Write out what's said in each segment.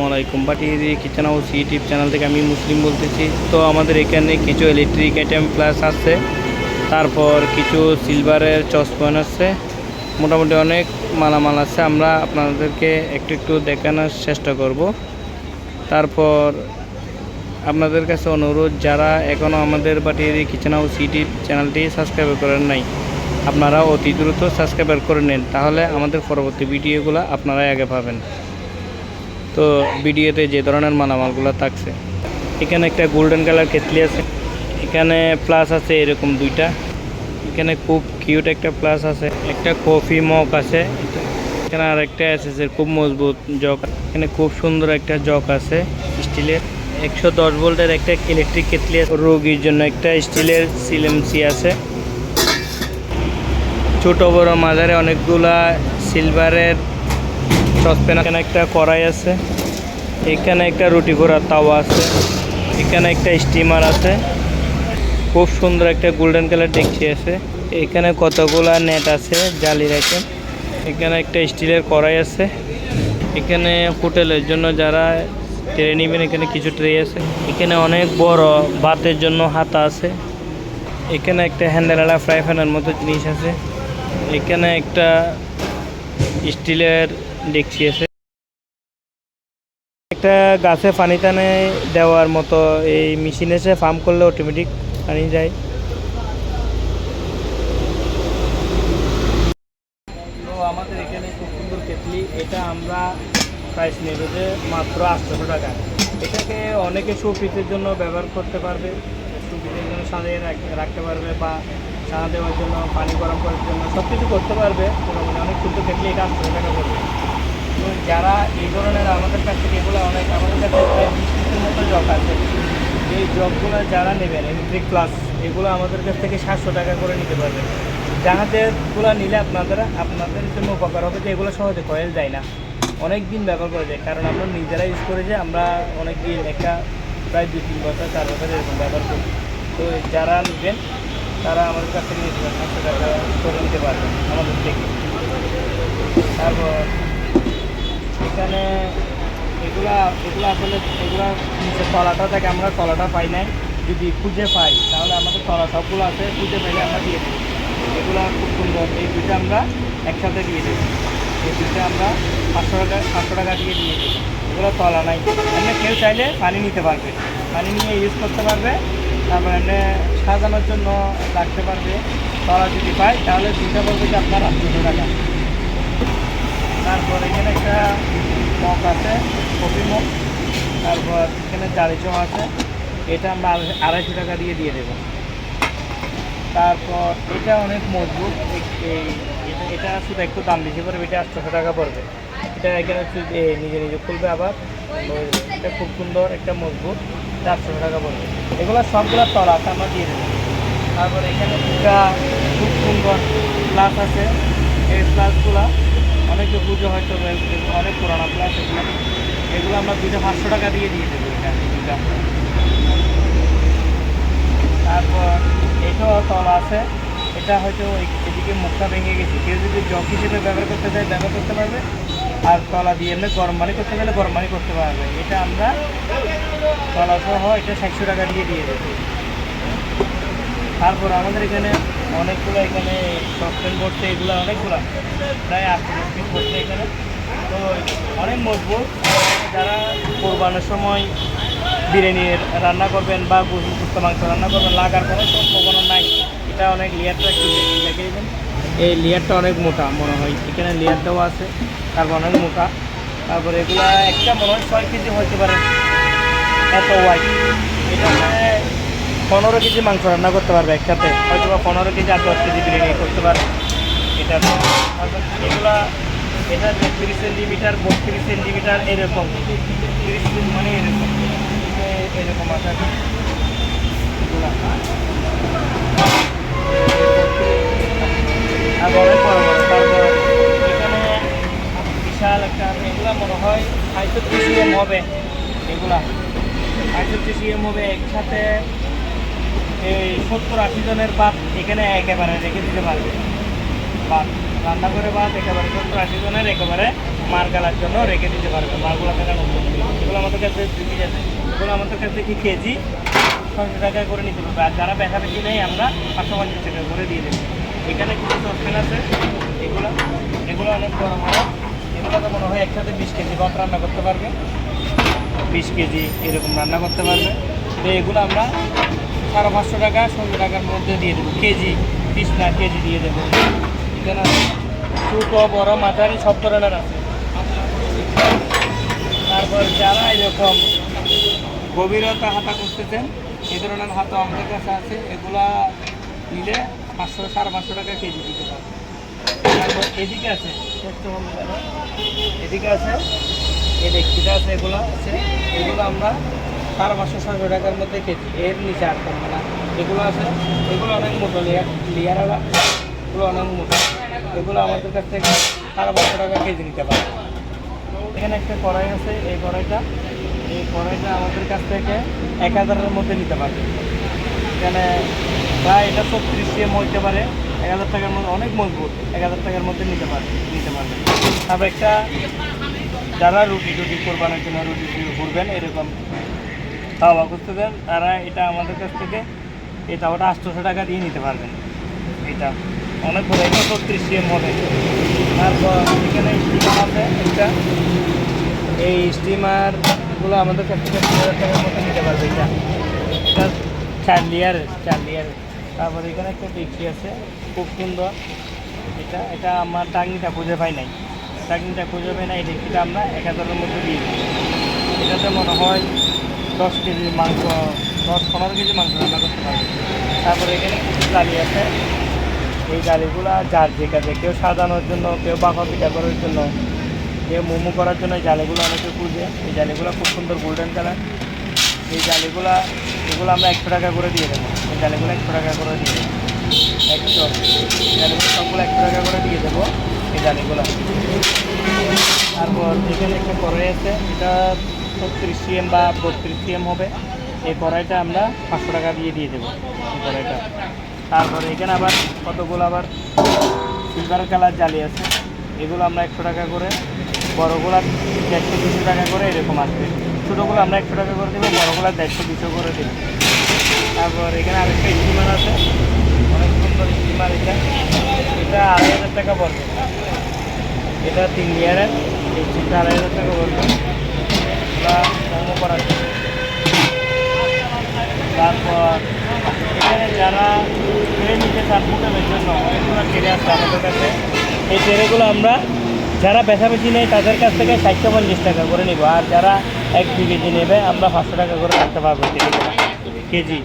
আসসালামু আলাইকুম। বাটি কিচেন হাউস ইউটিউব চ্যানেল থেকে আমি মুসলিম বলতেছি। তো আমাদের এখানে কিছু ইলেকট্রিক আইটেম প্লাস আছে। তারপর কিছু সিলভারের চসপয়েন আছে। মোটামুটি অনেক মালামাল আছে। আমরা আপনাদেরকে একটু একটু দেখানোর চেষ্টা করব। তারপর আপনাদের কাছে অনুরোধ, যারা এখনও আমাদের বাটির কিচেন হাউস ইউটিউব চ্যানেলটি সাবস্ক্রাইব করেন নাই, আপনারা অতি দ্রুত সাবস্ক্রাইবার করে নেন। তাহলে আমাদের পরবর্তী ভিডিওগুলো আপনারাই আগে পাবেন। তো ভিডিওতে যে ধরনের মালামালগুলো থাকছে। এখানে একটা গোল্ডেন কালার কেতলি আছে। এখানে প্লাস আছে এরকম দুইটা। এখানে খুব কিউট একটা প্লাস আছে। একটা কফি মগ আছে। এখানে আর একটা এসএসের খুব মজবুত জগ। এখানে খুব সুন্দর একটা জগ আছে স্টিলের। একশো দশ ভোল্টের একটা ইলেকট্রিক আছে। রোগীর জন্য একটা স্টিলের সিলেমসি আছে। ছোট বড় মাঝারে অনেকগুলা সিলভারের সসপ্যান এখানে একটা কড়াই আছে, এখানে একটা রুটি করার তাওয়া আছে, এখানে একটা স্টিমার আছে। খুব সুন্দর একটা গোল্ডেন কালার ডেকচি আছে। এখানে কতগুলা নেট আছে জালি রেখে। এখানে একটা স্টিলের কড়াই আছে। এখানে হোটেলের জন্য যারা ট্রে নেবেন, এখানে কিছু ট্রে আছে। এখানে অনেক বড় ভাতের জন্য হাতা আছে। এখানে একটা হ্যান্ডেলওয়ালা ফ্রাই প্যানের মতো জিনিস আছে। এখানে একটা স্টিলের ডেকচি আছে একটা গাছে পানি টানে দেওয়ার মতো এই মেশিন এসে ফার্ম করলে অটোমেটিক পানি যায়। আমাদের এখানে খুব সুন্দর কেটলি, এটা আমরা প্রাইস নেব যে মাত্র আটশোশো টাকা। এটাকে অনেকে শোপিসের জন্য ব্যবহার করতে পারবে শোপিসের জন্য সাজিয়ে রাখতে পারবে বা চা দেওয়ার জন্য, পানি গরম করার জন্য সব কিছু করতে পারবে। অনেক সুন্দর কেটলি এটা আটশোশো টাকা পড়বে যারা এই ধরনের আমাদের কাছ থেকে এগুলো অনেক আমাদের কাছে মতো জগ আছে, এই জগগুলো যারা নেবেন ইলেকট্রিক প্লাস এগুলো আমাদের কাছ থেকে সাতশো টাকা করে নিতে পারবেন। জাহাজেরগুলো নিলে আপনাদের আপনাদের জন্য উপকার হবে যে এগুলো সহজে কয়েল যায় না। অনেক দিন ব্যবহার করা যায়, কারণ আমরা নিজেরা ইউজ করে যে আমরা অনেক দিন একটা, প্রায় দুই তিন বছর চার বছর এরকম ব্যবহার করি। তো যারা নেবেন, তারা আমাদের কাছ থেকে নিতে সাতশো টাকা করে নিতে পারবেন আমাদের থেকে। তারপর এখানে এগুলা, এগুলো আসলে, এগুলা নিচে তলাটা থাকে আমরা তলাটা পাই নাই। যদি খুঁজে পাই, তাহলে আমাদের তলা সবগুলো আছে, খুঁজে পেলে আমরা দিয়ে দিই এগুলা খুব সুন্দর। এই দুইটা আমরা একসাথে দিয়ে দিই এই দুইটা আমরা পাঁচশো টাকা পাঁচশো টাকা দিয়ে দিয়ে দিই এগুলো তলা নাই। এমনি কেউ চাইলে পানি নিতে পারবে। পানি নিয়ে ইউজ করতে পারবে। তারপর এমনি সাজানোর জন্য রাখতে পারবে। তলা যদি পাই, তাহলে দুইটা বলবে যে আপনার আটশোশো টাকা। তারপর এখানে একটা মগ আছে কফি মগ, তারপর এখানে চারিশো আছে, এটা আমরা আড়াই- আড়াইশো টাকা দিয়ে দিয়ে দেবো। তারপর এটা অনেক মজবুত এটা এটা শুধু একটু দাম বেশি পড়বে, এটা আটশোশো টাকা পড়বে। এটা এখানে নিজে নিজে খুলবে আবার এটা খুব সুন্দর, একটা মজবুত চারশো টাকা পড়বে। এগুলো সবগুলো তলা আছে, আমরা দিয়ে দেবো। তারপর এখানে খুব সুন্দর প্লাস আছে, এই প্লাসগুলো অনেকে পুজো হয়তো অনেক পুরানো প্লাস এগুলো এগুলো আমরা দুইটা পাঁচশো টাকা দিয়ে দিয়ে দেবো দুইটা। তারপর এটাও তলা আছে। এটা হয়তো এদিকে মুখটা ভেঙে গেছে। কেউ যদি জগ হিসেবে ব্যবহার করতে চায়, ব্যবহার করতে পারবে। আর তলা দিয়ে এমনি গরম পানি করতে গেলে গরম পানি করতে পারবে। এটা আমরা তলা সহ এটা ষাটশো টাকা দিয়ে দিয়ে দেবো। তারপর আমাদের এখানে অনেকগুলো এখানে সফটেন বসছে এগুলো অনেকগুলো, প্রায় আটশো পিস এখানে। তো অনেক মজবুত, যারা কোরবানের সময় বিরিয়ানি রান্না করবেন বা গুস্ত মাংস রান্না করবেন, লাগার কোনো সম্ভাবনা নাই। এটা অনেক লেয়ারটা একটু এই লেয়ারটা অনেক মোটা মনে হয়। এখানে লেয়ার দেওয়া আছে তারপর অনেক মোটা। তারপরে এগুলা একটা মনে হয় ছয় কেজি হতে পারে। এত ওয়াইট এটা পনেরো কেজি মাংস রান্না করতে পারবে একসাথে। হয়তো বা পনেরো কেজি আর দশ কেজি বিরিয়ানি করতে পারবে। এটা এগুলা, এটা তেত্রিশ সেন্টিমিটার, বত্রিশ সেন্টিমিটার এরকম। তিরিশ মানে এরকম। এরকম আছে আর এখানে বিশাল একটা, এগুলা মনে হয় সিএম হবে। এগুলা হবে একসাথে এই সত্তর আশি জনের ভাত এখানে একেবারে রেখে দিতে পারবে। ভাত, রান্না করে ভাত একেবারে সত্তর আশি জনের একেবারে মার গালার জন্য রেখে দিতে পারবে। মারগুলা জন্য এগুলো আমাদের কাছে ঠিক আছে। এগুলো আমাদের কাছে কি কেজি ছশো টাকা করে নিতে পারবে। আর যারা বেশি নেই, আমরা পাঁচশো পঞ্চাশ টাকা করে দিয়ে দেবো। এখানে কিছু সসপেন আছে। এগুলো এগুলো অনেক বড়। এগুলো তো মনে হয় একসাথে বিশ কেজি ভাত রান্না করতে পারবে। বিশ কেজি এরকম রান্না করতে পারবে। তো এগুলো আমরা সাড়ে পাঁচশো টাকা ষোলো টাকার মধ্যে দিয়ে দেবো। কেজি, পিস না, কেজি দিয়ে দেবো। এখানে ছোটো বড় মাথারি সব ধরনের আছে। তারপর যারা এরকম গভীরতা হাতা করতেছেন এ ধরনের হাতা আমাদের কাছে আছে। এগুলা নিলে পাঁচশো, সাড়ে পাঁচশো টাকা কেজি দিতে পারবে তারপর এদিকে আছে। এদিকে আছে দেখছিটা আছে, এগুলো আছে। এগুলো আমরা সাড়ে পাঁচশো ছয়শো টাকার মধ্যে কেজি। এর নিচে আর কমবে না। এগুলো আছে, এগুলো অনেক মোটো লেয়ার লেয়ারওয়ালা এগুলো অনেক মোটো। এগুলো আমাদের কাছ থেকে সাড়ে পাঁচশো টাকা কেজি নিতে পারে এখানে একটা কড়াই আছে, এই কড়াইটা। এই কড়াইটা আমাদের কাছ থেকে এক হাজারের মধ্যে নিতে পারবে। এখানে বা এটা ছত্রিশ সিএম হইতে পারে। এক হাজার টাকার মধ্যে, অনেক মজবুত। এক হাজার টাকার মধ্যে নিতে পারবে নিতে পারবে। তারপর একটা, যারা রুটি টুটি কোরবানের জন্য রুটি টুটি করবেন এরকম খাওয়া করতে দেন, তারা এটা আমাদের কাছ থেকে এই তাওয়াটা আটশোশো টাকা দিয়ে নিতে পারবেন। এটা অনেক বড়, এটা ছত্রিশ সিএম হবে তারপর এখানে স্টিমার আছে একটা। এই স্টিমারগুলো আমাদের কাছ থেকে তিন হাজার টাকার মতো নিতে পারবে এটা। এটা চার লিয়ার চার লিয়ার তারপর এখানে একটা ডেকচি আছে, খুব সুন্দর। এটা এটা আমার টাকনিটা খুঁজে পাই নাই। টাকনিটা খুঁজে পাই না এই ডেকচিটা আমরা এক হাজারের মধ্যে দিয়ে দিই। এটাতে মনে হয় দশ কেজি মাংস, দশ, পনেরো কেজি মাংস রান্না করতে পারবে। তারপরে এখানে কিছু জালি আছে। এই জালিগুলো যার যে কাজে কেউ সাজানোর জন্য, কেউ বাঁকা পিঠা করার জন্য, কেউ মোমো করার জন্য এই জালিগুলো অনেকে খুঁজে। এই জালিগুলো খুব সুন্দর গোল্ডেন কালার এই জালিগুলা এগুলো আমরা একশো টাকা করে দিয়ে দেবো। এই জালিগুলো একশো টাকা করে দিয়ে দেবো। একশো। জালিগুলো সবগুলো একশো টাকা করে দিয়ে দেবো, এই জালিগুলো তারপর এখানে একটা করে আছে। এটা ছত্রিশ সিএম বা বত্রিশ সিএম হবে। এই কড়াইটা আমরা পাঁচশো টাকা দিয়ে দিয়ে দেবো এই কড়াইটা। তারপরে এখানে আবার কতগুলো আবার সিলভার কালার জালি আছে, এগুলো আমরা একশো টাকা করে, বড়গুলো দেড়শো দুশো টাকা করে এরকম আসবে। ছোটোগুলো আমরা একশো টাকা করে দেবো, বড়গুলো দেড়শো দুশো করে দেবো। তারপর এখানে আরেকটা স্টিমার আছে, অনেক সুন্দর স্টিমার এটা। এটা আড়াই হাজার টাকা পড়বে। এটা তিন ইয়ারের এই আড়াই হাজার টাকা পড়বে। বা কর্ম জন্য। তারপর এখানে যারা ট্রে নিতে চান মোটামের জন্য অনেকগুলো ট্রে আসছে আমাদের কাছে এই চেরেগুলো আমরা যারা বেশি নেই তাদের কাছ থেকে ষাটশো পঞ্চাশ টাকা করে নিব আর যারা এক দু কেজি নেবে আমরা পাঁচশো টাকা করে রাখতে পারব কেজি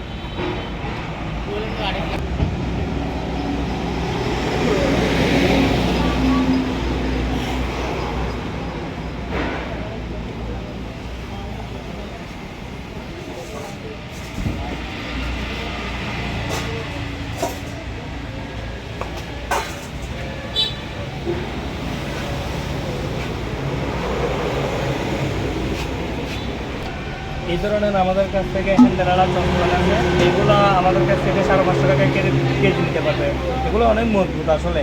এই ধরনের আমাদের কাছ থেকে হ্যান্ডেলারা চন্দন আছে। এগুলো আমাদের কাছ থেকে সাড়ে পাঁচশো টাকা কেজি কেজি নিতে পারবে। এগুলো অনেক মজবুত আসলে।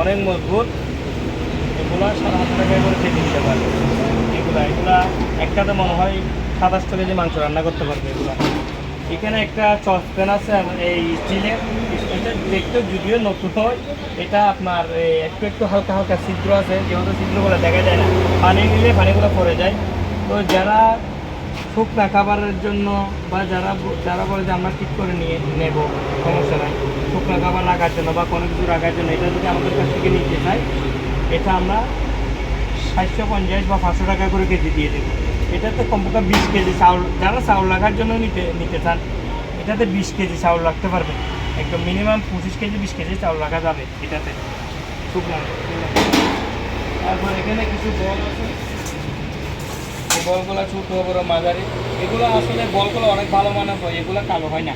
অনেক মজবুত। এগুলো সাড়ে পাঁচশো টাকা করে কেজি নিতে পারবে। এগুলো, এগুলা একটাতে মনে হয় সাতাশশো কেজি মাংস রান্না করতে পারবে এগুলো। এখানে একটা সসপ্যান আছে এই স্টিলের এটা দেখতে যদিও নতুন হয়, এটা আপনার একটু একটু হালকা হালকা ছিদ্র আছে। যেহেতু ছিদ্রগুলো দেখা যায় না, পানি নিলে পানিগুলো পড়ে যায়। তো যারা শুকনা খাবারের জন্য বা যারা যারা বলে যে আমরা ঠিক করে নিয়ে নেব, সমস্যা নাই। শুকনা খাবার রাখার জন্য বা কোনো কিছু রাখার জন্য, এটা যদি আমাদের কাছ থেকে নিতে চাই এটা আমরা সাতশো পঞ্চাশ বা পাঁচশো টাকা করে কেজি দিয়ে দেবো। এটাতে কমপক্ষে বিশ কেজি চাউল, যারা চাউল রাখার জন্য নিতে নিতে চান, এটাতে বিশ কেজি চাউল রাখতে পারবে। একদম মিনিমাম পঁচিশ কেজি, বিশ কেজি চাউল রাখা যাবে এটাতে। শুকনো। তারপর এখানে কিছু বল আছে। এই বলগুলো ছোটো বড় মাঝারি, এগুলো আসলে বলগুলো অনেক ভালো মানের হয়, এগুলো কালো হয় না।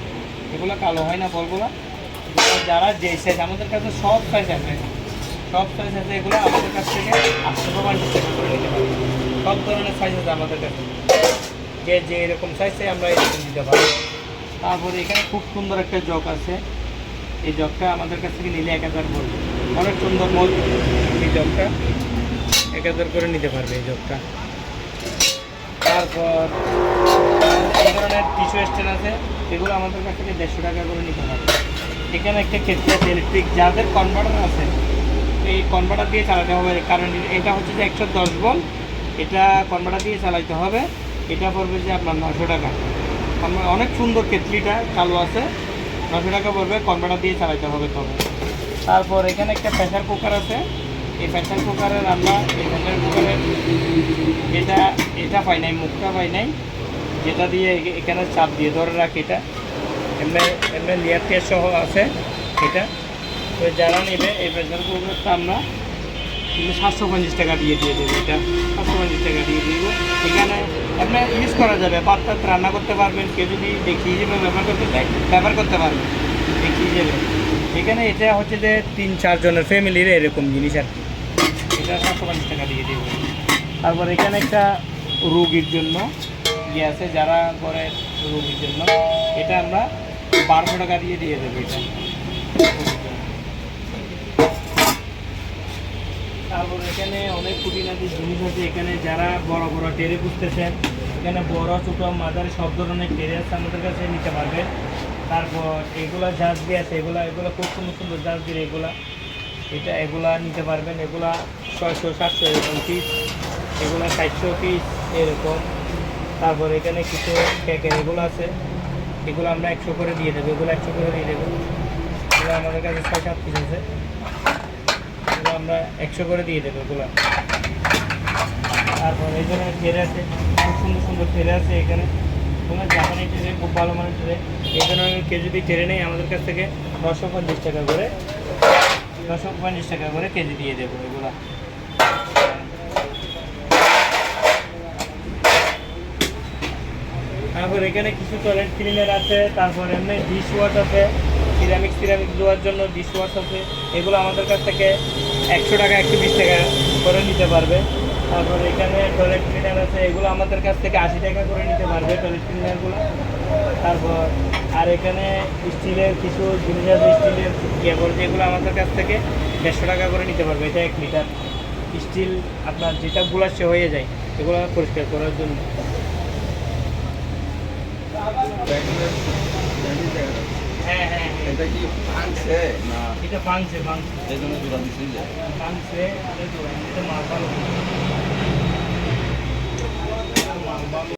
এগুলো কালো হয় না বলগুলো। যারা যে সাইজ আমাদের কাছে সব সাইজ আছে। সব সাইজ আছে, এগুলো আমাদের কাছ থেকে আটশো পঞ্চাশ করে নিতে সব ধরনের সাইজ আছে আমাদের কাছে। যে যে এরকম সাইজ চাই আমরা এরকম দিতে পারব। তারপরে এখানে খুব সুন্দর একটা জগ আছে। এই জগটা আমাদের কাছ থেকে নিলে এক হাজার পড়বে অনেক সুন্দর মল এই জগটা। এক হাজার করে নিতে পারবে এই জগটা। তারপর এই ধরনের টিস্যু স্ট্যান্ড আছে, এগুলো আমাদের কাছ থেকে দেড়শো টাকা করে নিতে হবে। এখানে একটা ক্ষেত্রে আছে ইলেকট্রিক যাদের কনভার্টার আছে, এই কনভার্টার দিয়ে চালাতে হবে। কারণ এটা হচ্ছে যে একশো দশ বল এটা কনভার্টার দিয়ে চালাতে হবে। এটা পড়বে যে আপনার নশো টাকা। অনেক সুন্দর কেটলিটা চালু আছে। নশো টাকা পড়বে কনভার্টার দিয়ে চালাতে হবে তবে। তারপর এখানে একটা প্রেশার কুকার আছে। এই প্রেশার কুকারে রান্না, এই প্রেশার কুকারের এটা এটা পাই নাই, মুখটা পাই নাই। যেটা দিয়ে এখানে চাপ দিয়ে ধরে রাখি এটা। এমনি এমনি লেয়ার টিয়ার সহ আছে এটা। তো যারা নেবে এই প্রেশার কুকারটা আমরা কিন্তু সাতশো পঞ্চাশ টাকা দিয়ে দিয়ে দেবে এটা। সাতশো পঞ্চাশ টাকা দিয়ে দিব। এখানে আপনি ইউজ করা যাবে টাত রান্না করতে পারবেন, কেউ যদি দেখিয়ে যাবে ব্যবহার করতে চাই ব্যবহার করতে পারবেন, দেখিয়ে যাবে এখানে এটা হচ্ছে যে তিন চারজনের ফ্যামিলির এরকম জিনিস আর কি। সাতশো পঞ্চাশ টাকা দিয়ে তারপর এখানে একটা রুগীর জন্য ইয়ে আছে, যারা করে রুগীর জন্য। এটা আমরা বারোশো টাকা দিয়ে দিয়ে দেবো এটা। তারপর এখানে অনেক খুঁটিনাটি জিনিস আছে। এখানে যারা বড় বড় টেরে পুষতেছেন এখানে বড়, ছোটো মাঝারি সব ধরনের টেরে আছে আমাদের কাছে, নিতে পারবে। তারপর এগুলা জাজবি আছে, এগুলা, এগুলো খুব সুন্দর সুন্দর জাজবির এগুলা। এটা এগুলা নিতে পারবেন। এগুলা ছয়শো, সাতশো এরকম পিস এগুলো সাতশো পিস এরকম। তারপর এখানে কিছু কেকের এগুলো আছে। এগুলো আমরা একশো করে দিয়ে দেবো, এগুলো একশো করে দিয়ে দেবো। এগুলো আমাদের কাছে ছয়, সাত পিস আছে। এগুলো আমরা একশো করে দিয়ে দেবো এগুলো। তারপর এই ধরনের ট্রে আছে, খুব সুন্দর সুন্দর ট্রে আছে এখানে। কোনো জাপানি ট্রে খুব ভালো মানের ট্রে এই ধরনের কেউ যদি ট্রে নেই আমাদের কাছ থেকে নশো পঞ্চাশ টাকা করে নশো পঞ্চাশ টাকা করে কেজি দিয়ে দেবো এগুলা। তারপর এখানে কিছু টয়লেট ক্লিনার আছে, তারপর এমনি ডিশ ওয়াশ আছে সিরামিক সিরামিক ধোয়ার জন্য ডিশ ওয়াশ আছে। এগুলো আমাদের কাছ থেকে একশো টাকা, একশো বিশ টাকা করে নিতে পারবে। তারপর এখানে টয়লেট ক্লিনার আছে, এগুলো আমাদের কাছ থেকে আশি টাকা করে নিতে পারবে টয়লেট ক্লিনারগুলো তারপর, আর এখানে স্টিলের কিছু জিনিস আছে স্টিলের কেবল যেগুলো আমাদের কাছ থেকে দেড়শো টাকা করে নিতে পারবে, এটা এক লিটার। স্টিল আপনার যেটা গুলাসে হয়ে যায়, এগুলো পরিষ্কার করার জন্য। এটা কি ভাঙছে না এটা ভাঙছে ভাঙছে এই জন্য জোড়া দিচ্ছি যে ভাঙছে এটা তো এটা মাল ভালো মাল ভালো